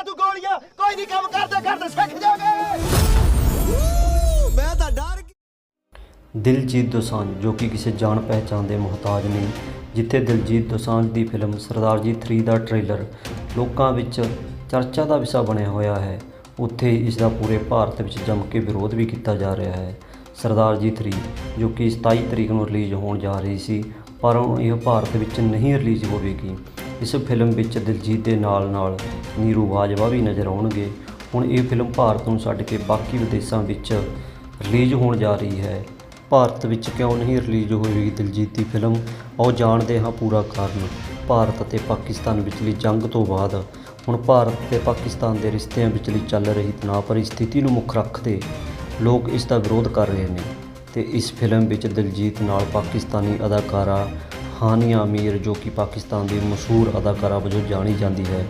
ਚਲਾ ਤੂੰ ਗੋਲੀਆਂ ਕੋਈ ਨਹੀਂ ਕੰਮ ਕਰਦੇ ਕਰਦੇ ਸਿੱਖ ਜਾਗੇ ਮੈਂ ਤਾਂ ਡਰ ਦਿਲਜੀਤ ਦੋਸਾਂਝ ਜੋ ਕਿ ਕਿਸੇ ਜਾਣ ਪਹਿਚਾਣ ਦੇ ਮੁਹਤਾਜ ਨਹੀਂ ਜਿੱਥੇ ਦਿਲਜੀਤ ਦੋਸਾਂਝ ਦੀ ਫਿਲਮ ਸਰਦਾਰ ਜੀ 3 ਦਾ ਟ੍ਰੇਲਰ ਲੋਕਾਂ ਵਿੱਚ ਚਰਚਾ ਦਾ ਵਿਸ਼ਾ ਬਣਿਆ ਹੋਇਆ ਹੈ ਉੱਥੇ ਇਸ ਦਾ ਪੂਰੇ ਭਾਰਤ ਵਿੱਚ ਜੰਮ ਕੇ ਵਿਰੋਧ ਵੀ ਕੀਤਾ ਜਾ ਰਿਹਾ ਹੈ। ਸਰਦਾਰ ਜੀ 3 ਜੋ ਕਿ 27 ਤਰੀਕ ਨੂੰ ਰਿਲੀਜ਼ ਹੋਣ ਜਾ ਰਹੀ ਸੀ ਪਰ ਹੁਣ ਇਹ ਭਾਰਤ ਵਿੱਚ ਨਹੀਂ ਰਿਲੀਜ਼ ਹੋਵੇਗੀ। ਇਸ ਫਿਲਮ ਵਿੱਚ ਦਿਲਜੀਤ ਦੇ ਨਾਲ-ਨਾਲ ਨੀਰੂ ਬਾਜਵਾ ਵੀ ਨਜ਼ਰ ਆਉਣਗੇ। ਹੁਣ ਇਹ ਫਿਲਮ ਭਾਰਤ ਨੂੰ ਛੱਡ ਕੇ ਬਾਕੀ ਵਿਦੇਸ਼ਾਂ ਵਿੱਚ ਰਿਲੀਜ਼ ਹੋਣ ਜਾ ਰਹੀ ਹੈ। ਭਾਰਤ ਵਿੱਚ ਕਿਉਂ ਨਹੀਂ ਰਿਲੀਜ਼ ਹੋਵੇਗੀ ਦਿਲਜੀਤ ਦੀ ਫਿਲਮ? ਆਓ ਜਾਣਦੇ ਹਾਂ ਪੂਰਾ ਕਾਰਨ। ਭਾਰਤ ਅਤੇ ਪਾਕਿਸਤਾਨ ਵਿਚਲੀ ਜੰਗ ਤੋਂ ਬਾਅਦ ਹੁਣ ਭਾਰਤ ਤੇ ਪਾਕਿਸਤਾਨ ਦੇ ਰਿਸ਼ਤਿਆਂ ਵਿਚਲੀ ਚੱਲ ਰਹੀ ਤਣਾਅ ਭਰੀ ਸਥਿਤੀ ਨੂੰ ਮੁੱਖ ਰੱਖਦੇ ਲੋਕ ਇਸ ਦਾ ਵਿਰੋਧ ਕਰ ਰਹੇ ਨੇ। ਤੇ ਇਸ ਫਿਲਮ ਵਿੱਚ ਦਿਲਜੀਤ ਨਾਲ ਪਾਕਿਸਤਾਨੀ ਅਦਾਕਾਰਾ ਹਾਨੀਆ ਅਮੀਰ ਜੋ ਕਿ ਪਾਕਿਸਤਾਨ ਦੀ ਮਸ਼ਹੂਰ ਅਦਾਕਾਰਾ ਵਜੋਂ ਜਾਣੀ ਜਾਂਦੀ ਹੈ।